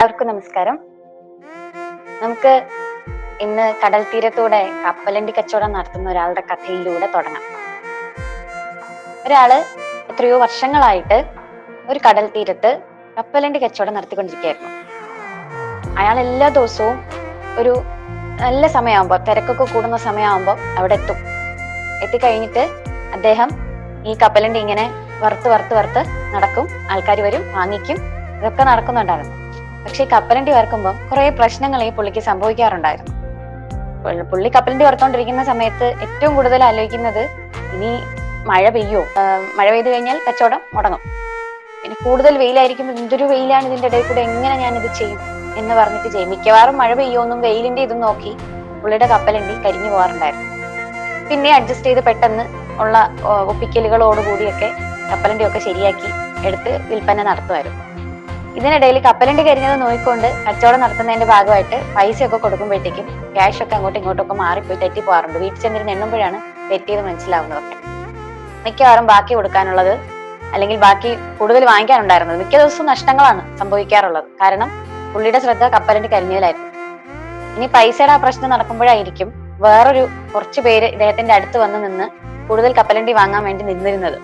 എല്ലാവർക്കും നമസ്കാരം. നമുക്ക് ഇന്ന് കടൽ തീരത്തൂടെ കപ്പലണ്ടി കച്ചവടം നടത്തുന്ന ഒരാളുടെ കഥയിലൂടെ തുടങ്ങാം. ഒരാൾ എത്രയോ വർഷങ്ങളായിട്ട് ഒരു കടൽ തീരത്ത് കപ്പലണ്ടി കച്ചവടം നടത്തിക്കൊണ്ടിരിക്കുകയായിരുന്നു. അയാൾ എല്ലാ ദിവസവും ഒരു നല്ല സമയമാകുമ്പോൾ തിരക്കൊക്കെ കൂടുന്ന സമയമാകുമ്പോൾ അവിടെ എത്തും. എത്തിക്കഴിഞ്ഞിട്ട് അദ്ദേഹം ഈ കപ്പലണ്ടി ഇങ്ങനെ വറുത്ത് വറുത്ത് വറുത്ത് നടക്കും. ആൾക്കാർ വരും വാങ്ങിക്കും. ഇതൊക്കെ നടക്കുന്നുണ്ടായിരുന്നു. പക്ഷെ കപ്പലണ്ടി വറുക്കുമ്പോൾ കുറെ പ്രശ്നങ്ങൾ ഈ പുള്ളിക്ക് സംഭവിക്കാറുണ്ടായിരുന്നു. പുള്ളി- കപ്പലണ്ടി വറുത്തോണ്ടിരിക്കുന്ന സമയത്ത് ഏറ്റവും കൂടുതൽ ആലോചിക്കുന്നത് ഇനി മഴ പെയ്യോ? മഴ പെയ്തു കഴിഞ്ഞാൽ കച്ചവടം മുടങ്ങും. പിന്നെ കൂടുതൽ വെയിലായിരിക്കുമ്പോൾ എന്തൊരു വെയിലാണ് ഇതിന്റെ ഇടയിൽ കൂടെ എങ്ങനെ ഞാൻ ഇത് ചെയ്യും എന്ന് പറഞ്ഞിട്ട് ചെയ്യും. മിക്കവാറും മഴ പെയ്യോന്നും വെയിലിന്റെ ഇതും നോക്കി പുള്ളിയുടെ കപ്പലണ്ടി കരിഞ്ഞു പോകാറുണ്ടായിരുന്നു. പിന്നെ അഡ്ജസ്റ്റ് ചെയ്ത് പെട്ടെന്ന് ഉള്ള ഒപ്പിക്കലുകളോടുകൂടിയൊക്കെ കപ്പലണ്ടിയൊക്കെ ശരിയാക്കി എടുത്ത് വിൽപ്പന നടത്തുമായിരുന്നു. ഇതിനിടയിൽ കപ്പലിന്റെ കരിഞ്ഞത് നോയിക്കൊണ്ട് കച്ചവടം നടത്തുന്നതിന്റെ ഭാഗമായിട്ട് പൈസയൊക്കെ കൊടുക്കുമ്പോഴത്തേക്കും ക്യാഷ് ഒക്കെ അങ്ങോട്ടും ഇങ്ങോട്ടും ഒക്കെ മാറിപ്പോയി തെറ്റി പോകാറുണ്ട്. വീട്ടിൽ ചെന്നിരുന്ന് എണ്ണുമ്പോഴാണ് തെറ്റിയത് മനസ്സിലാവുന്നതൊക്കെ മിക്കവാറും ബാക്കി കൊടുക്കാനുള്ളത് അല്ലെങ്കിൽ ബാക്കി കൂടുതൽ വാങ്ങിക്കാനുണ്ടായിരുന്നത് മിക്ക ദിവസവും നഷ്ടങ്ങളാണ് സംഭവിക്കാറുള്ളത്. കാരണം പുള്ളിയുടെ ശ്രദ്ധ കപ്പലിന്റെ കരിഞ്ഞതിലായിരുന്നു. ഇനി പൈസയുടെ ആ പ്രശ്നം നടക്കുമ്പോഴായിരിക്കും വേറൊരു കുറച്ച് പേര് ഇദ്ദേഹത്തിന്റെ അടുത്ത് വന്ന് നിന്ന് കൂടുതൽ കപ്പലണ്ടി വാങ്ങാൻ വേണ്ടി നിന്നിരുന്നത്.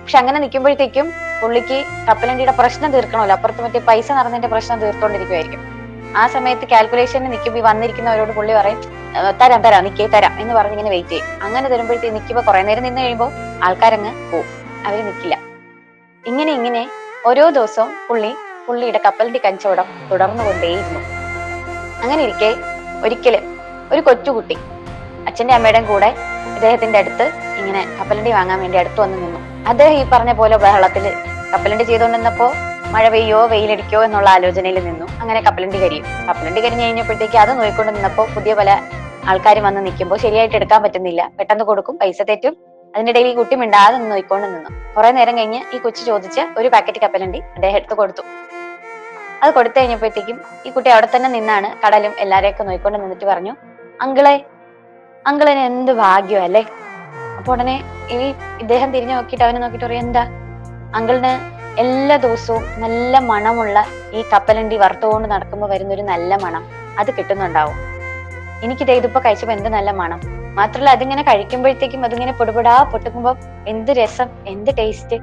പക്ഷെ അങ്ങനെ നിൽക്കുമ്പോഴത്തേക്കും പുള്ളിക്ക് കപ്പലണ്ടിയുടെ പ്രശ്നം തീർക്കണമല്ലോ. അപ്പുറത്ത് മറ്റേ പൈസ നടന്നതിന്റെ പ്രശ്നം തീർത്തോണ്ടിരിക്കുമായിരിക്കും ആ സമയത്ത് കാൽക്കുലേഷന് നിൽക്കുമ്പോൾ ഈ വന്നിരിക്കുന്നവരോട് പുള്ളി പറയും "ഏർ തരാം തരാം നിൽക്കേ തരാം എന്ന് പറഞ്ഞ് ഇങ്ങനെ വെയിറ്റ് ചെയ്യും. അങ്ങനെ തരുമ്പോഴത്തേക്ക് നിൽക്കുമ്പോൾ കുറെ നേരം നിന്ന് കഴിയുമ്പോൾ ആൾക്കാരങ്ങ് പോവും. അവർ നിൽക്കില്ല ഇങ്ങനെ ഇങ്ങനെ ഓരോ ദിവസവും പുള്ളി പുള്ളിയുടെ കപ്പലിന്റെ കച്ചവടം തുടർന്നു കൊണ്ടേയിരുന്നു അങ്ങനെ ഇരിക്കെ ഒരിക്കലും ഒരു കൊച്ചുകുട്ടി അച്ഛന്റെ അമ്മയുടെയും കൂടെ അദ്ദേഹത്തിന്റെ അടുത്ത് ഇങ്ങനെ കപ്പലണ്ടി വാങ്ങാൻ വേണ്ടി അടുത്ത് വന്ന് നിന്നു. അദ്ദേഹം ഈ പറഞ്ഞ പോലെ ബഹളത്തിൽ കപ്പലണ്ടി ചെയ്തുകൊണ്ടിരുന്നപ്പോ മഴ പെയ്യോ വെയിലടിക്കോ എന്നുള്ള ആലോചനയിൽ നിന്നു. അങ്ങനെ കപ്പലണ്ടി കരിയും കപ്പലണ്ടി കരിഞ്ഞു കഴിഞ്ഞപ്പോഴത്തേക്ക് അത് നോക്കിക്കൊണ്ട് നിന്നപ്പോൾ പുതിയ പല ആൾക്കാർ വന്ന് നിൽക്കുമ്പോൾ ശരിയായിട്ട് എടുക്കാൻ പറ്റുന്നില്ല. പെട്ടെന്ന് കൊടുക്കും പൈസ തെറ്റും. അതിനിടയിൽ ഈ കുട്ടി മിണ്ടാതെ നിന്ന് നോക്കിക്കൊണ്ട് നിന്നു. കുറെ നേരം കഴിഞ്ഞ് ഈ കൊച്ചു ചോദിച്ച ഒരു പാക്കറ്റ് കപ്പലണ്ടി അദ്ദേഹം എടുത്ത് കൊടുത്തു. അത് കൊടുത്തു കഴിഞ്ഞപ്പോഴത്തേക്കും ഈ കുട്ടി അവിടെ തന്നെ നിന്നാണ് കടലും എല്ലാരെയൊക്കെ നോക്കിക്കൊണ്ട് നിന്നിട്ട് പറഞ്ഞു അങ്കിളെ അങ്കിളിന് എന്ത് ഭാഗ്യം അല്ലേ? അപ്പൊ ഉടനെ ഈ ഇദ്ദേഹം തിരിഞ്ഞു നോക്കിയിട്ട് അവനെ നോക്കിയിട്ട് പറയും എന്താ? അങ്കിളിന് എല്ലാ ദിവസവും നല്ല മണമുള്ള ഈ കപ്പലണ്ടി വറുത്തുകൊണ്ട് നടക്കുമ്പോൾ വരുന്ന ഒരു നല്ല മണം അത് കിട്ടുന്നുണ്ടാവും. എനിക്കിത് ഇതിപ്പോ കഴിച്ചപ്പോ എന്ത് നല്ല മണം. മാത്രല്ല അതിങ്ങനെ കഴിക്കുമ്പോഴത്തേക്കും അതിങ്ങനെ പൊടുപൊടാ പൊട്ടുക്കുമ്പോ എന്ത് രസം എന്ത് ടേസ്റ്റ്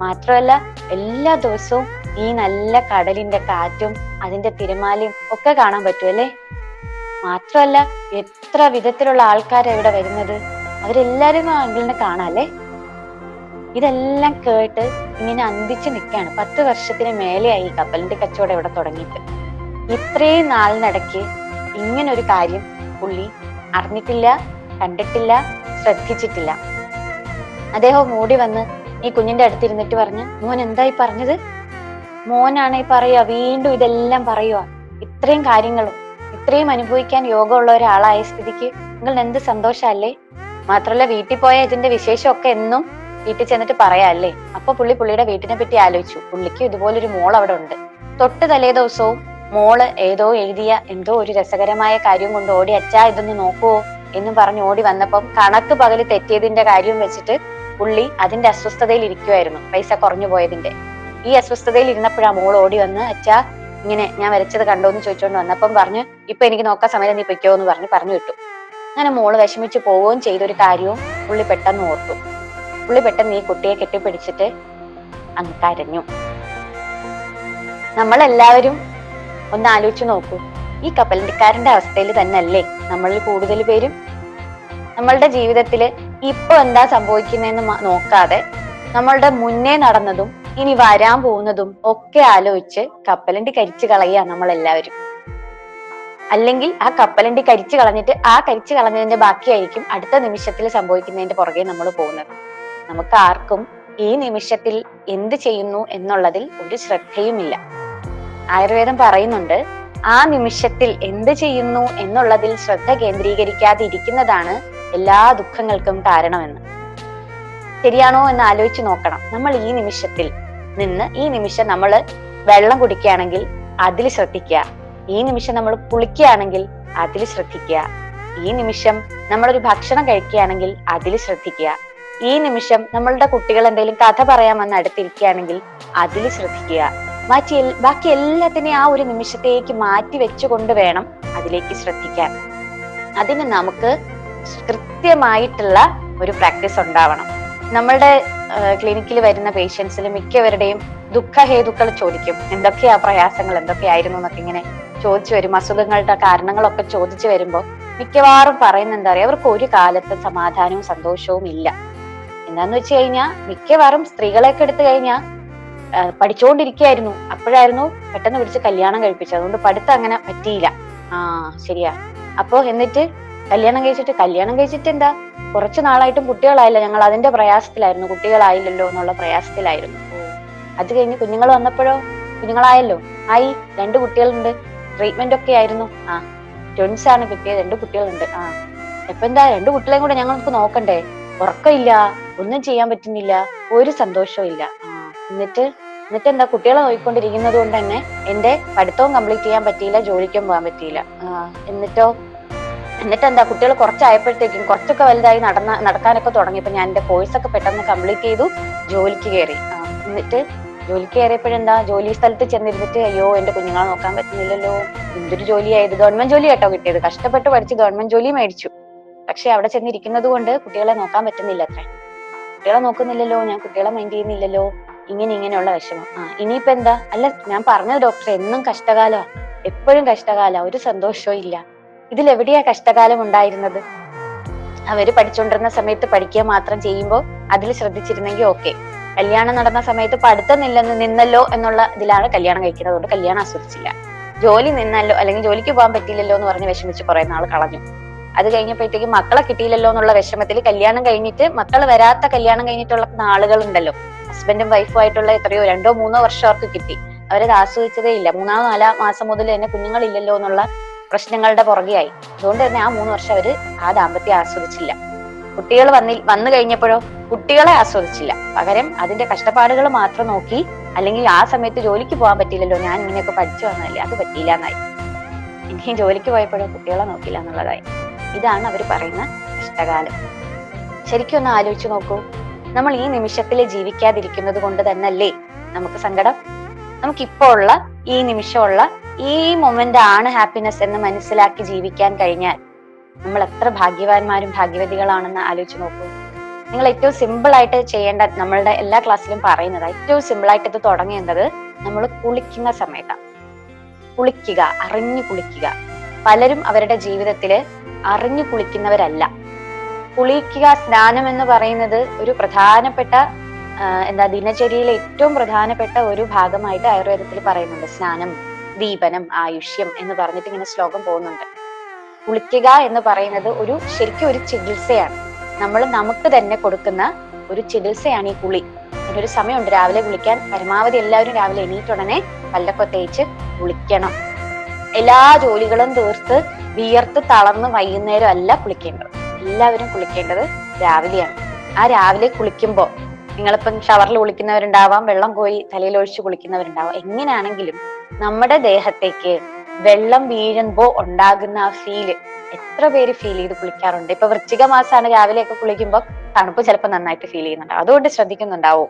മാത്രമല്ല എല്ലാ ദിവസവും ഈ നല്ല കടലിന്റെ കാറ്റും അതിന്റെ തിരമാലയും ഒക്കെ കാണാൻ പറ്റുമല്ലേ മാത്രമല്ല എത്ര വിധത്തിലുള്ള ആൾക്കാരാണ് ഇവിടെ വരുന്നത്? അവരെല്ലാരും അങ്കിളിനെ കാണാല്ലേ? ഇതെല്ലാം കേട്ട് ഇങ്ങനെ അന്തിച്ച് നിൽക്കാണ് പത്ത് വർഷത്തിന് മേലെയായി കപ്പലിന്റെ കച്ചവടം ഇവിടെ തുടങ്ങിയിട്ട്. ഇത്രയും നാളിനിടയ്ക്ക് ഒരു കാര്യം പുള്ളി അറിഞ്ഞിട്ടില്ല കണ്ടിട്ടില്ല ശ്രദ്ധിച്ചിട്ടില്ല. അദ്ദേഹം ഓടി വന്ന് ഈ കുഞ്ഞിന്റെ അടുത്തിരുന്നിട്ട് പറഞ്ഞു മോൻ എന്തായി പറഞ്ഞത്? മോനാണെ പറയുക വീണ്ടും ഇതെല്ലാം പറയുക ഇത്രയും കാര്യങ്ങളും ഇത്രയും അനുഭവിക്കാൻ യോഗമുള്ള ഒരാളായ സ്ഥിതിക്ക് നിങ്ങൾ എന്ത് സന്തോഷല്ലേ മാത്രല്ല വീട്ടിൽ പോയ ഇതിന്റെ വിശേഷമൊക്കെ എന്നും വീട്ടിൽ ചെന്നിട്ട് പറയാല്ലേ? അപ്പൊ പുള്ളി പുള്ളിയുടെ വീട്ടിനെ പറ്റി ആലോചിച്ചു. പുള്ളിക്ക് ഇതുപോലൊരു മോൾ അവിടെ ഉണ്ട്. തൊട്ട് തലേ ദിവസവും മോൾ ഏതോ എഴുതിയ എന്തോ ഒരു രസകരമായ കാര്യം കൊണ്ട് ഓടി അച്ഛാ ഇതൊന്ന് നോക്കുവോ എന്ന് പറഞ്ഞ് ഓടി വന്നപ്പം കണക്ക് പകൽ തെറ്റിയതിന്റെ കാര്യം വെച്ചിട്ട് പുള്ളി അതിന്റെ അസ്വസ്ഥതയിൽ ഇരിക്കുമായിരുന്നു പൈസ കുറഞ്ഞു പോയതിന്റെ. ഈ അസ്വസ്ഥതയിൽ ഇരുന്നപ്പോഴാ മോൾ ഓടി വന്ന് അച്ഛാ ഇങ്ങനെ ഞാൻ വരച്ചത് കണ്ടോ? എന്ന് ചോദിച്ചോണ്ട് വന്നപ്പം പറഞ്ഞു ഇപ്പൊ എനിക്ക് നോക്കാൻ സമയം നീ പൊയ്ക്കോ എന്ന് പറഞ്ഞ് പറഞ്ഞു വിട്ടു. അങ്ങനെ മോൾ വിഷമിച്ച് പോവുകയും ചെയ്തൊരു കാര്യവും പുള്ളി പെട്ടെന്ന് ഓർത്തു. പുള്ളി പെട്ടെന്ന് ഈ കുട്ടിയെ കെട്ടിപ്പിടിച്ചിട്ട് അങ്ങ് കരഞ്ഞു. നമ്മളെല്ലാവരും ഒന്ന് ആലോചിച്ച് നോക്കൂ. ഈ കപ്പലണ്ടിക്കാരന്റെ അവസ്ഥയിൽ തന്നെ അല്ലേ നമ്മളിൽ കൂടുതൽ പേരും? നമ്മളുടെ ജീവിതത്തിൽ ഇപ്പൊ എന്താ സംഭവിക്കുന്നതെന്ന് നോക്കാതെ നമ്മളുടെ മുന്നേ നടന്നതും ഇനി വരാൻ പോകുന്നതും ഒക്കെ ആലോചിച്ച് കപ്പലണ്ടി കരിച്ചു കളയുക നമ്മളെല്ലാവരും. അല്ലെങ്കിൽ ആ കപ്പലണ്ടി കരിച്ചു കളഞ്ഞിട്ട് ആ കരിച്ചു കളഞ്ഞതിന്റെ ബാക്കിയായിരിക്കും അടുത്ത നിമിഷത്തിൽ സംഭവിക്കുന്നതിന്റെ പുറകെ നമ്മൾ പോകുന്നത്. നമുക്ക് ആർക്കും ഈ നിമിഷത്തിൽ എന്ത് ചെയ്യുന്നു എന്നുള്ളതിൽ ഒരു ശ്രദ്ധയുമില്ല. ആയുർവേദം പറയുന്നുണ്ട് ആ നിമിഷത്തിൽ എന്ത് ചെയ്യുന്നു എന്നുള്ളതിൽ ശ്രദ്ധ കേന്ദ്രീകരിക്കാതെ ഇരിക്കുന്നതാണ് എല്ലാ ദുഃഖങ്ങൾക്കും കാരണമെന്ന്. ശരിയാണോ എന്ന് ആലോചിച്ച് നോക്കണം. നമ്മൾ ഈ നിമിഷത്തിൽ നിന്ന് ഈ നിമിഷം നമ്മൾ വെള്ളം കുടിക്കുകയാണെങ്കിൽ അതിൽ ശ്രദ്ധിക്കുക. ഈ നിമിഷം നമ്മൾ കുളിക്കുകയാണെങ്കിൽ അതിൽ ശ്രദ്ധിക്കുക. ഈ നിമിഷം നമ്മളൊരു ഭക്ഷണം കഴിക്കുകയാണെങ്കിൽ അതിൽ ശ്രദ്ധിക്കുക. ഈ നിമിഷം നമ്മളുടെ കുട്ടികൾ എന്തെങ്കിലും കഥ പറയാൻ വന്ന് അടുത്തിരിക്കുകയാണെങ്കിൽ അതിൽ ശ്രദ്ധിക്കുക. മാറ്റി ബാക്കി എല്ലാത്തിനെയും ആ ഒരു നിമിഷത്തേക്ക് മാറ്റി വെച്ചുകൊണ്ട് വേണം അതിലേക്ക് ശ്രദ്ധിക്കാൻ. അതിന് നമുക്ക് കൃത്യമായിട്ടുള്ള ഒരു പ്രാക്ടീസ് ഉണ്ടാവണം. നമ്മളുടെ ക്ലിനിക്കിൽ വരുന്ന പേഷ്യൻസിൽ മിക്കവരുടെയും ദുഃഖഹേതുക്കൾ ചോദിക്കും. എന്തൊക്കെയാ പ്രയാസങ്ങൾ? എന്തൊക്കെയായിരുന്നു എന്നൊക്കെ ഇങ്ങനെ ചോദിച്ചു വരും. അസുഖങ്ങളുടെ കാരണങ്ങളൊക്കെ ചോദിച്ചു വരുമ്പോൾ മിക്കവാറും പറയുന്ന എന്താ പറയാ അവർക്ക് ഒരു കാലത്ത് സമാധാനവും സന്തോഷവും ഇല്ല. എന്താന്ന് വെച്ച് കഴിഞ്ഞാൽ മിക്കവാറും സ്ത്രീകളെയൊക്കെ എടുത്തു കഴിഞ്ഞാൽ പഠിച്ചുകൊണ്ടിരിക്കുകയായിരുന്നു അപ്പോഴായിരുന്നു പെട്ടെന്ന് പിടിച്ച് കല്യാണം കഴിപ്പിച്ചത്. അതുകൊണ്ട് പഠിത്തം അങ്ങനെ പറ്റിയില്ല. ആ ശരിയാ. അപ്പോ എന്നിട്ട് കല്യാണം കഴിച്ചിട്ട് കല്യാണം കഴിച്ചിട്ട് എന്താ? കുറച്ചു നാളായിട്ടും കുട്ടികളായില്ല. ഞങ്ങൾ അതിന്റെ പ്രയാസത്തിലായിരുന്നു. കുട്ടികളായില്ലല്ലോ എന്നുള്ള പ്രയാസത്തിലായിരുന്നു. അത് കഴിഞ്ഞ് കുഞ്ഞുങ്ങൾ വന്നപ്പോഴോ? കുഞ്ഞുങ്ങളായല്ലോ. ആയി രണ്ട് കുട്ടികളുണ്ട്. ട്രീറ്റ്മെന്റ് ഒക്കെ ആയിരുന്നു. ആ ട്വിൻസ് ആണ് കിട്ടിയത്. രണ്ട് കുട്ടികളുണ്ട്. ആ ഇപ്പൊ എന്താ രണ്ട് കുട്ടികളെയും കൂടെ ഞങ്ങൾക്ക് നോക്കണ്ടേ? ഉറക്കമില്ല ഒന്നും ചെയ്യാൻ പറ്റുന്നില്ല ഒരു സന്തോഷവും ഇല്ല. എന്നിട്ട് എന്നിട്ട് എന്താ കുട്ടികളെ നോക്കിക്കൊണ്ടിരിക്കുന്നത് കൊണ്ട് തന്നെ എന്റെ പഠിത്തവും കംപ്ലീറ്റ് ചെയ്യാൻ പറ്റിയില്ല ജോലിക്കും പോകാൻ പറ്റിയില്ല. എന്നിട്ടോ? എന്നിട്ട് എന്താ കുട്ടികൾ കുറച്ചായപ്പോഴത്തേക്കും കുറച്ചൊക്കെ വലുതായി നടന്ന നടക്കാനൊക്കെ തുടങ്ങിയപ്പോ ഞാൻ എന്റെ കോഴ്സ് ഒക്കെ പെട്ടെന്ന് കംപ്ലീറ്റ് ചെയ്തു ജോലിക്ക് കയറി. എന്നിട്ട് ജോലിക്ക് കയറിയപ്പോഴെന്താ? ജോലി സ്ഥലത്ത് ചെന്നിരുന്നിട്ട് അയ്യോ എന്റെ കുഞ്ഞുങ്ങളെ നോക്കാൻ പറ്റുന്നില്ലല്ലോ. എന്തൊരു ജോലിയായത്? ഗവൺമെന്റ് ജോലി കേട്ടോ കിട്ടിയത്. കഷ്ടപ്പെട്ട് പഠിച്ച് ഗവൺമെന്റ് ജോലി മേടിച്ചു. പക്ഷെ അവിടെ ചെന്നിരിക്കുന്നത് കൊണ്ട് കുട്ടികളെ നോക്കാൻ പറ്റുന്നില്ല അത്ര. കുട്ടികളെ നോക്കുന്നില്ലല്ലോ. ഞാൻ കുട്ടികളെ മൈൻഡ് ചെയ്യുന്നില്ലല്ലോ. ഇങ്ങനെ ഇങ്ങനെയുള്ള വിഷമം. ആ ഇനിയിപ്പോ എന്താ? അല്ല ഞാൻ പറഞ്ഞത് ഡോക്ടർ എന്നും കഷ്ടകാലോ. എപ്പോഴും കഷ്ടകാല. ഒരു സന്തോഷവും ഇല്ല. ഇതിലെവിടെയാ കഷ്ടകാലം ഉണ്ടായിരുന്നത്? അവർ പഠിച്ചുകൊണ്ടിരുന്ന സമയത്ത് പഠിക്കുക മാത്രം ചെയ്യുമ്പോൾ അതിൽ ശ്രദ്ധിച്ചിരുന്നെങ്കിൽ ഓക്കെ. കല്യാണം നടന്ന സമയത്ത് പഠിത്തം നില്ലെന്ന് നിന്നല്ലോ എന്നുള്ള ഇതിലാണ് കല്യാണം കഴിക്കുന്നത്. അതുകൊണ്ട് കല്യാണം ആസ്വദിച്ചില്ല. ജോലി നിന്നല്ലോ അല്ലെങ്കിൽ ജോലിക്ക് പോകാൻ പറ്റിയില്ലല്ലോ എന്ന് പറഞ്ഞ് വിഷമിച്ച് കുറെ നാൾ കളഞ്ഞു. അത് കഴിഞ്ഞപ്പോഴത്തേക്ക് മക്കളെ കിട്ടിയില്ലല്ലോ എന്നുള്ള വിഷമത്തിൽ കല്യാണം കഴിഞ്ഞിട്ട് മക്കൾ വരാത്ത കല്യാണം കഴിഞ്ഞിട്ടുള്ള നാളുകൾ ഉണ്ടല്ലോ ഹസ്ബൻഡും വൈഫും ആയിട്ടുള്ള എത്രയോ രണ്ടോ മൂന്നോ വർഷം അവർക്ക് കിട്ടി. അവരത് ആസ്വദിച്ചതേ ഇല്ല. മൂന്നാം നാലാം മാസം മുതൽ തന്നെ കുഞ്ഞുങ്ങളില്ലല്ലോ എന്നുള്ള പ്രശ്നങ്ങളുടെ പുറകെയായി. അതുകൊണ്ട് തന്നെ ആ മൂന്ന് വർഷം അവർ ആ ദാമ്പത്യം ആസ്വദിച്ചില്ല. കുട്ടികൾ വന്നി വന്നു കഴിഞ്ഞപ്പോഴോ കുട്ടികളെ ആസ്വദിച്ചില്ല. പകരം അതിന്റെ കഷ്ടപ്പാടുകൾ മാത്രം നോക്കി അല്ലെങ്കിൽ ആ സമയത്ത് ജോലിക്ക് പോകാൻ പറ്റില്ലല്ലോ ഞാൻ ഇങ്ങനെയൊക്കെ പഠിച്ചു വന്നതല്ലേ അത് പറ്റിയില്ല എന്നായി ഇനി ജോലിക്ക് പോയപ്പോഴോ കുട്ടികളെ നോക്കില്ല എന്നുള്ളതായി. ഇതാണ് അവർ പറയുന്ന കഷ്ടകാലം. ശരിക്കും ഒന്ന് ആലോചിച്ചു നോക്കൂ. നമ്മൾ ഈ നിമിഷത്തിൽ ജീവിക്കാതിരിക്കുന്നത് കൊണ്ട് തന്നല്ലേ നമുക്ക് സങ്കടം? നമുക്കിപ്പോ ഉള്ള ഈ നിമിഷമുള്ള ഈ മൊമെന്റ് ആണ് ഹാപ്പിനെസ് എന്ന് മനസ്സിലാക്കി ജീവിക്കാൻ കഴിഞ്ഞാൽ നമ്മൾ എത്ര ഭാഗ്യവാന്മാരും ഭാഗ്യവതികളാണെന്ന് ആലോചിച്ച് നോക്കൂ. നിങ്ങൾ ഏറ്റവും സിമ്പിൾ ആയിട്ട് ചെയ്യേണ്ട നമ്മളുടെ എല്ലാ ക്ലാസ്സിലും പറയുന്നത് ഏറ്റവും സിമ്പിൾ ആയിട്ട് ഇത് തുടങ്ങേണ്ടത് നമ്മൾ കുളിക്കുന്ന സമയത്താണ് കുളിക്കുക അറിഞ്ഞു കുളിക്കുക. പലരും അവരുടെ ജീവിതത്തിൽ അറിഞ്ഞു കുളിക്കുന്നവരല്ല. കുളിക്കുക സ്നാനം എന്ന് പറയുന്നത് ഒരു പ്രധാനപ്പെട്ട എന്താ ദിനചര്യയിലെ ഏറ്റവും പ്രധാനപ്പെട്ട ഒരു ഭാഗമായിട്ട് ആയുർവേദത്തിൽ പറയുന്നുണ്ട്. സ്നാനം ദീപനം ആയുഷ്യം എന്ന് പറഞ്ഞിട്ട് ഇങ്ങനെ ശ്ലോകം പോകുന്നുണ്ട്. കുളിക്കുക എന്ന് പറയുന്നത് ഒരു ശരിക്കും ഒരു ചികിത്സയാണ്. നമ്മൾ നമുക്ക് തന്നെ കൊടുക്കുന്ന ഒരു ചികിത്സയാണ് ഈ കുളി. ഒരു സമയമുണ്ട് രാവിലെ കുളിക്കാൻ. പരമാവധി എല്ലാവരും രാവിലെ എണീറ്റുടനെ പല്ലൊക്കെ തേച്ച് കുളിക്കണം. എല്ലാ ജോലികളും തീർത്ത് വിയർത്ത് തളർന്ന് വൈകുന്നേരം അല്ല കുളിക്കേണ്ടത്. എല്ലാവരും കുളിക്കേണ്ടത് രാവിലെയാണ്. ആ രാവിലെ കുളിക്കുമ്പോൾ നിങ്ങളിപ്പം ഷവറിൽ കുളിക്കുന്നവരുണ്ടാവാം വെള്ളം കോരി തലയിൽ ഒഴിച്ച് കുളിക്കുന്നവരുണ്ടാവാം. എങ്ങനെയാണെങ്കിലും നമ്മുടെ ദേഹത്തേക്ക് വെള്ളം വീഴുമ്പോ ഉണ്ടാകുന്ന ആ ഫീൽ എത്ര പേര് ഫീൽ ചെയ്ത് കുളിക്കാറുണ്ട്. ഇപ്പൊ വൃശ്ചിക മാസമാണ് രാവിലെ ഒക്കെ കുളിക്കുമ്പോൾ തണുപ്പ് ചിലപ്പോൾ നന്നായിട്ട് ഫീൽ ചെയ്യുന്നുണ്ട്. അതുകൊണ്ട് ശ്രദ്ധിക്കുന്നുണ്ടാവും.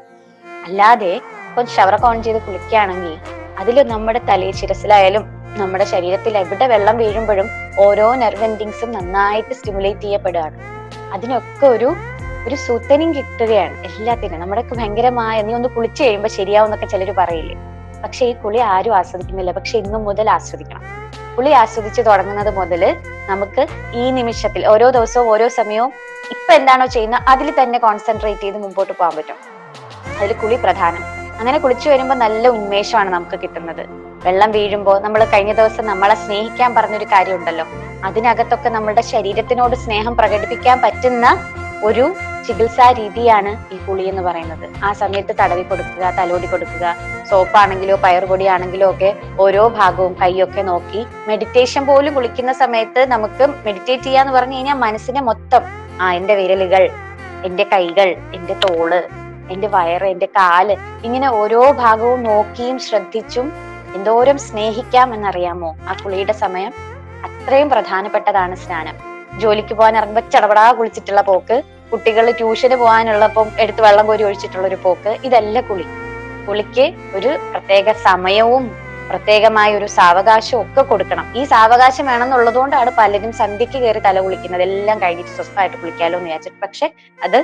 അല്ലാതെ ഇപ്പൊ ഷവറൊക്കെ ഓൺ ചെയ്ത് കുളിക്കുകയാണെങ്കിൽ അതിൽ നമ്മുടെ തലയിൽ ശിരസിലായാലും നമ്മുടെ ശരീരത്തിൽ എവിടെ വെള്ളം വീഴുമ്പോഴും ഓരോ നെർവ് എൻഡിങ്സും നന്നായിട്ട് സ്റ്റിമുലേറ്റ് ചെയ്യപ്പെടുകയാണ്. അതിനൊക്കെ ഒരു ഒരു സൂത്തനിങ് കിട്ടുകയാണ് എല്ലാത്തിനും. നമ്മുടെ ഭയങ്കരമായ നീ ഒന്ന് കുളിച്ചു കഴിയുമ്പോൾ ശരിയാവുന്നൊക്കെ ചിലർ പറയില്ലേ? പക്ഷെ ഈ കുളി ആരും ആസ്വദിക്കുന്നില്ല. പക്ഷെ ഇന്നു മുതൽ ആസ്വദിക്കണം. കുളി ആസ്വദിച്ച് തുടങ്ങുന്നത് മുതൽ നമുക്ക് ഈ നിമിഷത്തിൽ ഓരോ ദിവസവും ഓരോ സമയവും ഇപ്പൊ എന്താണോ ചെയ്യുന്നത് അതിൽ തന്നെ കോൺസെൻട്രേറ്റ് ചെയ്ത് മുമ്പോട്ട് പോകാൻ പറ്റും. അതിൽ കുളി പ്രധാനം. അങ്ങനെ കുളിച്ചു വരുമ്പോൾ നല്ല ഉന്മേഷമാണ് നമുക്ക് കിട്ടുന്നത്. വെള്ളം വീഴുമ്പോൾ നമ്മൾ കഴിഞ്ഞ ദിവസം നമ്മളെ സ്നേഹിക്കാൻ പറഞ്ഞൊരു കാര്യമുണ്ടല്ലോ. അതിനകത്തൊക്കെ നമ്മുടെ ശരീരത്തിനോട് സ്നേഹം പ്രകടിപ്പിക്കാൻ പറ്റുന്ന ഒരു ചികിത്സാ രീതിയാണ് ഈ കുളി എന്ന് പറയുന്നത്. ആ സമയത്ത് തടവി കൊടുക്കുക തലോടി കൊടുക്കുക സോപ്പാണെങ്കിലോ പയറുപൊടി ഒക്കെ ഓരോ ഭാഗവും കൈയൊക്കെ നോക്കി മെഡിറ്റേഷൻ പോലും കുളിക്കുന്ന സമയത്ത് നമുക്ക് മെഡിറ്റേറ്റ് ചെയ്യാന്ന് പറഞ്ഞു കഴിഞ്ഞാൽ മനസ്സിനെ മൊത്തം ആ എന്റെ വിരലുകൾ എന്റെ കൈകൾ എന്റെ തോൾ എന്റെ വയറ് എന്റെ കാൽ ഇങ്ങനെ ഓരോ ഭാഗവും നോക്കിയും ശ്രദ്ധിച്ചും എന്തോരം സ്നേഹിക്കാം എന്നറിയാമോ? ആ കുളിയുടെ സമയം അത്രയും പ്രധാനപ്പെട്ടതാണ് സ്നാനം. ജോലിക്ക് പോകാൻ ഇറങ്ങുമ്പോ ചടപടാ കുളിച്ചിട്ടുള്ള പോക്ക് കുട്ടികൾ ട്യൂഷന് പോകാനുള്ളപ്പം എടുത്ത് വെള്ളം കോരി ഒഴിച്ചിട്ടുള്ള ഒരു പോക്ക് ഇതല്ല കുളി. കുളിക്ക് ഒരു പ്രത്യേക സമയവും പ്രത്യേകമായ ഒരു സാവകാശവും ഒക്കെ കൊടുക്കണം. ഈ സാവകാശം വേണമെന്നുള്ളത് കൊണ്ടാണ് പലരും സന്ധ്യക്ക് കയറി തല കുളിക്കുന്നത്. എല്ലാം കഴിഞ്ഞിട്ട് സ്വസ്ഥമായിട്ട് കുളിക്കാലോ എന്ന് വിചാരിച്ചിട്ട്. പക്ഷെ അത്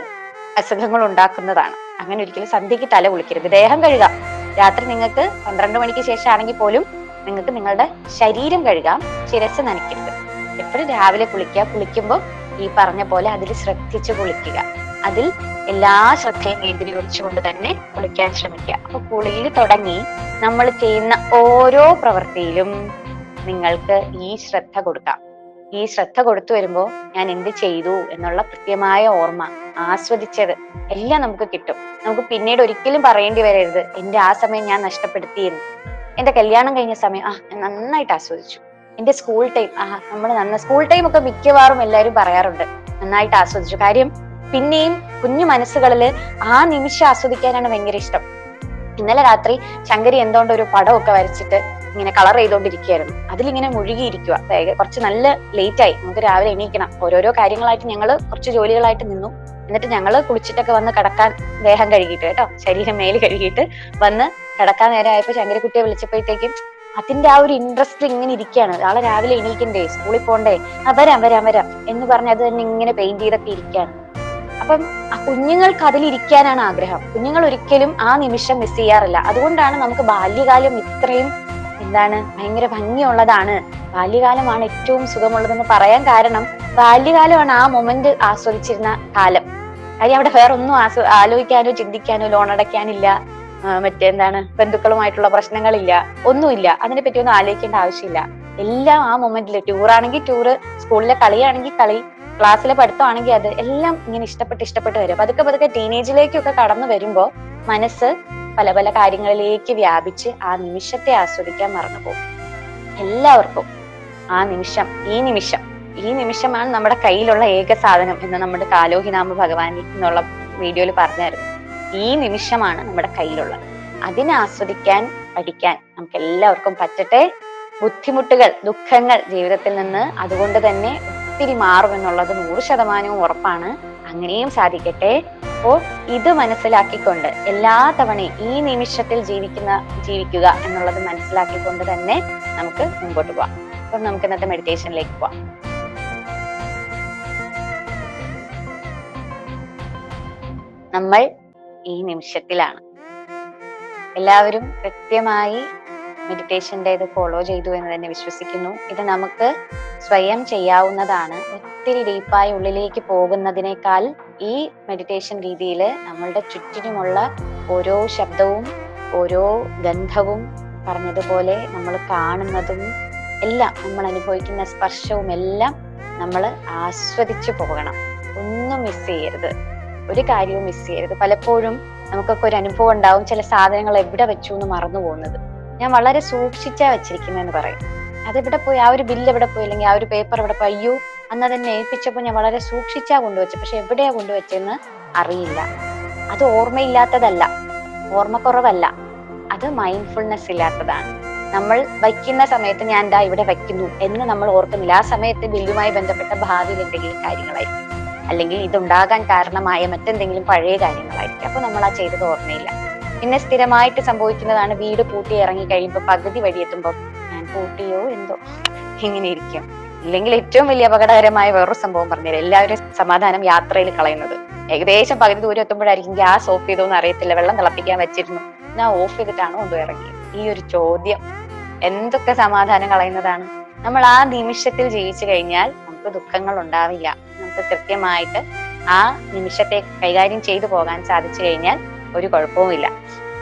അസുഖങ്ങൾ ഉണ്ടാക്കുന്നതാണ്. അങ്ങനെ ഒരിക്കലും സന്ധ്യക്ക് തല കുളിക്കരുത്. ദേഹം കഴുകാം. രാത്രി നിങ്ങൾക്ക് പന്ത്രണ്ട് മണിക്ക് ശേഷം ആണെങ്കിൽ പോലും നിങ്ങൾക്ക് നിങ്ങളുടെ ശരീരം കഴുകാം. ശിരസ് നനയ്ക്കരുത്. എപ്പോഴും രാവിലെ കുളിക്കുക. കുളിക്കുമ്പോൾ ഈ പറഞ്ഞ പോലെ അതിൽ ശ്രദ്ധിച്ച് കുളിക്കുക. അതിൽ എല്ലാ ശ്രദ്ധയും കേന്ദ്രീകരിച്ചുകൊണ്ട് തന്നെ കുളിക്കാൻ ശ്രമിക്കുക. അപ്പൊ കുളിയിൽ തുടങ്ങി നമ്മൾ ചെയ്യുന്ന ഓരോ പ്രവൃത്തിയിലും നിങ്ങൾക്ക് ഈ ശ്രദ്ധ കൊടുക്കാം. ഈ ശ്രദ്ധ കൊടുത്തു വരുമ്പോൾ ഞാൻ എന്ത് ചെയ്തു എന്നുള്ള കൃത്യമായ ഓർമ്മ ആസ്വദിച്ചത് എല്ലാം നമുക്ക് കിട്ടും. നമുക്ക് പിന്നീട് ഒരിക്കലും പറയേണ്ടി വരരുത് എന്റെ ആ സമയം ഞാൻ നഷ്ടപ്പെടുത്തിയെന്ന് എന്റെ കല്യാണം കഴിഞ്ഞ സമയം ആ ഞാൻ നന്നായിട്ട് ആസ്വദിച്ചു. എന്റെ സ്കൂൾ ടൈം ആ നമ്മൾ നന്ന സ്കൂൾ ടൈം ഒക്കെ മിക്കവാറും എല്ലാവരും പറയാറുണ്ട്. നന്നായിട്ട് ആസ്വദിച്ചു. കാര്യം പിന്നെയും കുഞ്ഞു മനസ്സുകളിൽ ആ നിമിഷം ആസ്വദിക്കാനാണ് ഭയങ്കര ഇഷ്ടം. ഇന്നലെ രാത്രി ശങ്കരി എന്തുകൊണ്ട് ഒരു പടമൊക്കെ വരച്ചിട്ട് ഇങ്ങനെ കളർ ചെയ്തുകൊണ്ടിരിക്കുകയായിരുന്നു അതിലിങ്ങനെ മുഴുകിയിരിക്കുക കുറച്ച് നല്ല ലേറ്റ് ആയി. നമുക്ക് രാവിലെ എണീക്കണം. ഓരോരോ കാര്യങ്ങളായിട്ട് ഞങ്ങൾ കുറച്ച് ജോലികളായിട്ട് നിന്നു. എന്നിട്ട് ഞങ്ങൾ കുളിച്ചിട്ടൊക്കെ വന്ന് കിടക്കാൻ ദേഹം കഴുകിയിട്ട് കേട്ടോ ശരീരം മേൽ കഴുകിയിട്ട് വന്ന് കിടക്കാൻ നേരമായപ്പോൾ ശങ്കരി കുട്ടിയെ വിളിച്ചപ്പോഴത്തേക്കും അതിന്റെ ആ ഒരു ഇൻട്രസ്റ്റ് ഇങ്ങനെ ഇരിക്കുകയാണ്. നാളെ രാവിലെ എണീക്കണ്ടേ? സ്കൂളിൽ പോണ്ടേ? ആ വരാം വരാം വരാം എന്ന് പറഞ്ഞ് അത് തന്നെ ഇങ്ങനെ പെയിന്റ് ചെയ്തൊക്കെ ഇരിക്കുകയാണ്. അപ്പം ആ കുഞ്ഞുങ്ങൾക്ക് അതിലിരിക്കാനാണ് ആഗ്രഹം. കുഞ്ഞുങ്ങൾ ഒരിക്കലും ആ നിമിഷം മിസ് ചെയ്യാറില്ല. അതുകൊണ്ടാണ് നമുക്ക് ബാല്യകാലം ഇത്രയും എന്താണ് ഭയങ്കര ഭംഗിയുള്ളതാണ്. ബാല്യകാലമാണ് ഏറ്റവും സുഖമുള്ളതെന്ന് പറയാൻ കാരണം ബാല്യകാലമാണ് ആ മൊമെന്റ് ആസ്വദിച്ചിരുന്ന കാലം. കാര്യം അവിടെ വേറൊന്നും ആസ്വ ആലോചിക്കാനോ ചിന്തിക്കാനോ ലോൺ അടയ്ക്കാനില്ല. മറ്റെന്താണ് ബന്ധുക്കളുമായിട്ടുള്ള പ്രശ്നങ്ങളില്ല ഒന്നുമില്ല. അതിനെ പറ്റി ഒന്നും ആലോചിക്കേണ്ട ആവശ്യമില്ല. എല്ലാം ആ മൊമെന്റിൽ ടൂറാണെങ്കിൽ ടൂറ് സ്കൂളിലെ കളിയാണെങ്കിൽ കളി ക്ലാസ്സിലെ പഠിത്തമാണെങ്കിൽ അത് എല്ലാം ഇങ്ങനെ ഇഷ്ടപ്പെട്ട് ഇഷ്ടപ്പെട്ട് വരും. പതുക്കെ പതുക്കെ ടീനേജിലേക്കൊക്കെ കടന്നു വരുമ്പോൾ മനസ്സ് പല പല കാര്യങ്ങളിലേക്ക് വ്യാപിച്ച് ആ നിമിഷത്തെ ആസ്വദിക്കാൻ മറന്നുപോകും. എല്ലാവർക്കും ആ നിമിഷം ഈ നിമിഷം ഈ നിമിഷമാണ് നമ്മുടെ കയ്യിലുള്ള ഏക സാധനം എന്ന് നമ്മുടെ കാലോഹിനാമ ഭഗവാൻ എന്നുള്ള വീഡിയോയിൽ പറഞ്ഞായിരുന്നു. ഈ നിമിഷമാണ് നമ്മുടെ കയ്യിലുള്ളത്. അതിനെ ആസ്വദിക്കാൻ പഠിക്കാൻ നമുക്ക് എല്ലാവർക്കും പറ്റട്ടെ. ബുദ്ധിമുട്ടുകൾ ദുഃഖങ്ങൾ ജീവിതത്തിൽ നിന്ന് അതുകൊണ്ട് തന്നെ ഒത്തിരി മാറുമെന്നുള്ളത് നൂറ് ശതമാനവും ഉറപ്പാണ്. അങ്ങനെയും സാധിക്കട്ടെ. അപ്പോൾ ഇത് മനസ്സിലാക്കിക്കൊണ്ട് എല്ലാ തവണയും ഈ നിമിഷത്തിൽ ജീവിക്കുന്ന ജീവിക്കുക എന്നുള്ളത് മനസ്സിലാക്കിക്കൊണ്ട് തന്നെ നമുക്ക് മുമ്പോട്ട് പോവാം. അപ്പം നമുക്ക് ഇന്നത്തെ മെഡിറ്റേഷനിലേക്ക് പോവാം. നമ്മൾ ഈ നിമിഷത്തിലാണ്. എല്ലാവരും കൃത്യമായി മെഡിറ്റേഷന്റെ ഇത് ഫോളോ ചെയ്തു എന്ന് തന്നെ വിശ്വസിക്കുന്നു. ഇത് നമുക്ക് സ്വയം ചെയ്യാവുന്നതാണ്. ഒത്തിരി ഡീപ്പായി ഉള്ളിലേക്ക് പോകുന്നതിനേക്കാൾ ഈ മെഡിറ്റേഷൻ രീതിയിൽ നമ്മളുടെ ചുറ്റിനുമുള്ള ഓരോ ശബ്ദവും ഓരോ ഗന്ധവും പറഞ്ഞതുപോലെ നമ്മൾ കാണുന്നതും എല്ലാം നമ്മൾ അനുഭവിക്കുന്ന സ്പർശവും എല്ലാം നമ്മൾ ആസ്വദിച്ചു പോകണം. ഒന്നും മിസ് ചെയ്യരുത്. ഒരു കാര്യവും മിസ് ചെയ്യരുത്. പലപ്പോഴും നമുക്കൊക്കെ ഒരു അനുഭവം ഉണ്ടാവും ചില സാധനങ്ങൾ എവിടെ വെച്ചു എന്ന് മറന്നു പോകുന്നത്. ഞാൻ വളരെ സൂക്ഷിച്ചാ വെച്ചിരിക്കുന്നതെന്ന് പറയും. അതെവിടെ പോയി? ആ ഒരു ബില്ല് എവിടെ പോയി? അല്ലെങ്കിൽ ആ ഒരു പേപ്പർ എവിടെ പോയി? അയ്യോ അന്ന് അതെന്നെ ഏൽപ്പിച്ചപ്പോൾ ഞാൻ വളരെ സൂക്ഷിച്ചാ കൊണ്ടുവച്ചത്. പക്ഷെ എവിടെയാ കൊണ്ടുവച്ചെന്ന് അറിയില്ല. അത് ഓർമ്മയില്ലാത്തതല്ല. ഓർമ്മക്കുറവല്ല. അത് മൈൻഡ്ഫുൾനെസ് ഇല്ലാത്തതാണ്. നമ്മൾ വയ്ക്കുന്ന സമയത്ത് ഞാൻ ദാ ഇവിടെ വയ്ക്കുന്നു എന്ന് നമ്മൾ ഓർക്കുന്നില്ല. ആ സമയത്ത് ബില്ലുമായി ബന്ധപ്പെട്ട ഭാവിയിൽ എന്തെങ്കിലും കാര്യങ്ങളായിരിക്കും. അല്ലെങ്കിൽ ഇതുണ്ടാകാൻ കാരണമായ മറ്റെന്തെങ്കിലും പഴയ കാര്യങ്ങളായിരിക്കും. അപ്പൊ നമ്മൾ ആ ചെയ്തത് ഓർമ്മയില്ല. പിന്നെ സ്ഥിരമായിട്ട് സംഭവിക്കുന്നതാണ് വീട് പൂട്ടി ഇറങ്ങി കഴിയുമ്പോൾ പകുതി വഴി എത്തുമ്പോൾ ഞാൻ പൂട്ടിയോ എന്തോ? ഇങ്ങനെ ഇരിക്കും. ഇല്ലെങ്കിൽ ഏറ്റവും വലിയ അപകടകരമായ വേറൊരു സംഭവം പറഞ്ഞുതരാം. എല്ലാവരും സമാധാനം യാത്രയിൽ കളയുന്നത്. ഏകദേശം പകുതി ദൂരം എത്തുമ്പോഴായിരിക്കും ഗ്യാസ് ഓഫ് ചെയ്തോന്ന് അറിയത്തില്ല. വെള്ളം തിളപ്പിക്കാൻ വെച്ചിരുന്നു. ഞാൻ ഓഫ് ചെയ്തിട്ടാണ് എന്തോ ഇറങ്ങിയത്? ഈ ഒരു ചോദ്യം. എന്തൊക്കെ സമാധാനം കളയുന്നതാണ്? നമ്മൾ ആ നിമിഷത്തിൽ ജീവിച്ചു കഴിഞ്ഞാൽ നമുക്ക് ദുഃഖങ്ങൾ ഉണ്ടാവില്ല. നമുക്ക് കൃത്യമായിട്ട് ആ നിമിഷത്തെ കൈകാര്യം ചെയ്തു പോകാൻ സാധിച്ചു കഴിഞ്ഞാൽ ഒരു കുഴപ്പവുമില്ല.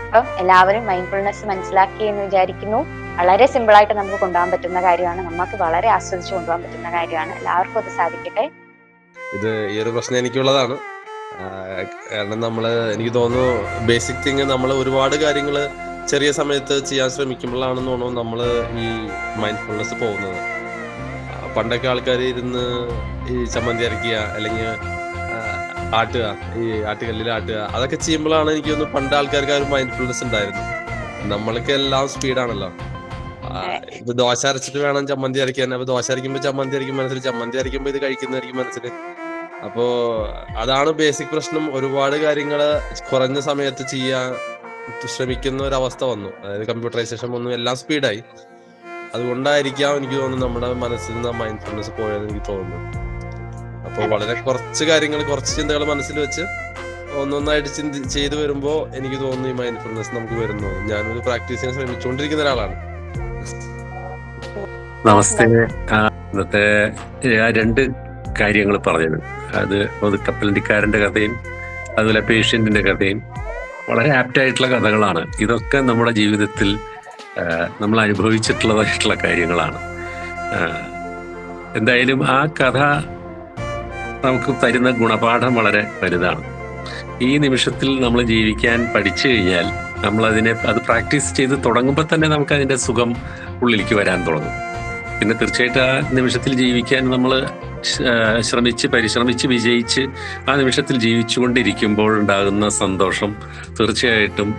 അപ്പം എല്ലാവരും മൈൻഡ്ഫുൾനെസ് മനസ്സിലാക്കി എന്ന് വിചാരിക്കുന്നു. വളരെ സിമ്പിളായിട്ട് നമുക്ക് കൊണ്ടുപോകാൻ പറ്റുന്ന കാര്യമാണ്. നമുക്ക് വളരെ ആസ്വദിച്ച് കൊണ്ടുപോകാൻ പറ്റുന്ന കാര്യമാണ്. എല്ലാവർക്കും അത് സാധിക്കട്ടെ. ഇത് ഈ ഒരു പ്രശ്നം എനിക്കുള്ളതാണ്. കാരണം നമ്മൾ എനിക്ക് തോന്നുന്നു ബേസിക് തിങ് നമ്മൾ ഒരുപാട് കാര്യങ്ങൾ ചെറിയ സമയത്ത് ചെയ്യാൻ ശ്രമിക്കുമ്പോഴാണെന്ന് തോന്നുന്നു നമ്മൾ ഈ മൈൻഡ്ഫുൾനെസ് പോകുന്നത്. പണ്ടൊക്കെ ആൾക്കാർ ഇരുന്ന് ഈ ചമ്മന്തി അരക്കുക അല്ലെങ്കിൽ ആട്ടുക ഈ ആട്ടുകല്ലിൽ ആട്ടുക അതൊക്കെ ചെയ്യുമ്പോഴാണ് എനിക്ക് തോന്നുന്നു പണ്ട് ആൾക്കാർക്ക് ആ ഒരു മൈൻഡ്ഫുൾനെസ് ഉണ്ടായിരുന്നു നമ്മൾക്ക് എല്ലാം സ്പീഡാണല്ലോ ഇപ്പൊ ദോശ അരച്ചിട്ട് വേണം ചമ്മന്തി അരക്കാൻ അപ്പൊ ദോശ അരക്കുമ്പോൾ ചമ്മന്തി അരക്കും മനസ്സിൽ ചമ്മന്തി അരയ്ക്കുമ്പോ ഇത് കഴിക്കുന്നതായിരിക്കും മനസ്സിൽ. അപ്പോ അതാണ് ബേസിക് പ്രശ്നം. ഒരുപാട് കാര്യങ്ങൾ കുറഞ്ഞ സമയത്ത് ചെയ്യാൻ ശ്രമിക്കുന്ന ഒരു അവസ്ഥ വന്നു. അതായത് കമ്പ്യൂട്ടറൈസേഷൻ വന്നു. എല്ലാം സ്പീഡായി അതുകൊണ്ടായിരിക്കാം എനിക്ക് തോന്നുന്നു നമ്മുടെ മനസ്സിൽ നിന്ന് മൈൻഡ്ഫുൾനെസ് പോയെന്ന് എനിക്ക് തോന്നുന്നു അപ്പോൾ വളരെ കുറച്ച് കാര്യങ്ങൾ കുറച്ച് ചിന്തകൾ മനസ്സിൽ വെച്ച് ഒന്നൊന്നായിട്ട് ചിന്തി ചെയ്തു വരുമ്പോൾ എനിക്ക് തോന്നുന്നു ഈ മൈൻഡ്ഫുൾനെസ് നമുക്ക് വരുന്നു. ഞാനൊരു പ്രാക്ടീസ് ചെയ്യാൻ ശ്രമിച്ചുകൊണ്ടിരിക്കുന്ന ഒരാളാണ്. നമസ്തേ. ഇന്നത്തെ രണ്ട് കാര്യങ്ങൾ പറഞ്ഞത്. അത് ഒന്ന് കപ്പലണ്ടിക്കാരന്റെ കഥയും അതുപോലെ പേഷ്യന്റിന്റെ കഥയും. വളരെ ആപ്റ്റായിട്ടുള്ള കഥകളാണ്. ഇതൊക്കെ നമ്മുടെ ജീവിതത്തിൽ നമ്മൾ അനുഭവിച്ചിട്ടുള്ളതായിട്ടുള്ള കാര്യങ്ങളാണ്. എന്തായാലും ആ കഥ നമുക്ക് തരുന്ന ഗുണപാഠം വളരെ വലുതാണ്. ഈ നിമിഷത്തിൽ നമ്മൾ ജീവിക്കാൻ പഠിച്ചു കഴിഞ്ഞാൽ നമ്മൾ അതിനെ അത് പ്രാക്ടീസ് ചെയ്ത് തുടങ്ങുമ്പോൾ തന്നെ നമുക്ക് അതിന്റെ സുഖം ഉള്ളിലേക്ക് വരാൻ തുടങ്ങും. പിന്നെ തീർച്ചയായിട്ടും ആ നിമിഷത്തിൽ ജീവിക്കാൻ നമ്മൾ ശ്രമിച്ച് പരിശ്രമിച്ച് വിജയിച്ച് ആ നിമിഷത്തിൽ ജീവിച്ചുകൊണ്ടിരിക്കുമ്പോൾ ഉണ്ടാകുന്ന സന്തോഷം തീർച്ചയായിട്ടും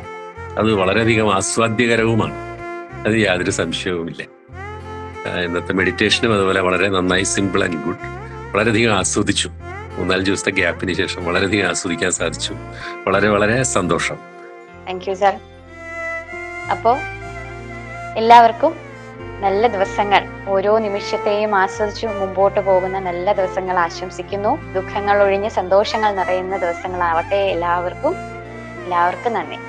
അത് വളരെയധികം ആസ്വാദ്യകരവുമാണ്. അത് യാതൊരു സംശയവുമില്ല. ഇന്നത്തെ മെഡിറ്റേഷനും അതുപോലെ വളരെ നന്നായി സിമ്പിൾ ആൻഡ് ഗുഡ് വളരെയധികം ആസ്വദിച്ചു. മൂന്നാൽ ദിവസത്തെ ഗ്യാപ്പിന് ശേഷം വളരെയധികം ആസ്വദിക്കാൻ സാധിച്ചു. വളരെ വളരെ സന്തോഷം. താങ്ക് യു സർ അപ്പോ എല്ലാവർക്കും നല്ല ദിവസങ്ങൾ. ഓരോ നിമിഷത്തെയും ആസ്വദിച്ചു മുമ്പോട്ട് പോകുന്ന നല്ല ദിവസങ്ങൾ ആശംസിക്കുന്നു. ദുഃഖങ്ങൾ ഒഴിഞ്ഞ് സന്തോഷങ്ങൾ നിറയുന്ന ദിവസങ്ങളാവട്ടെ. എല്ലാവർക്കും എല്ലാവർക്കും നന്ദി.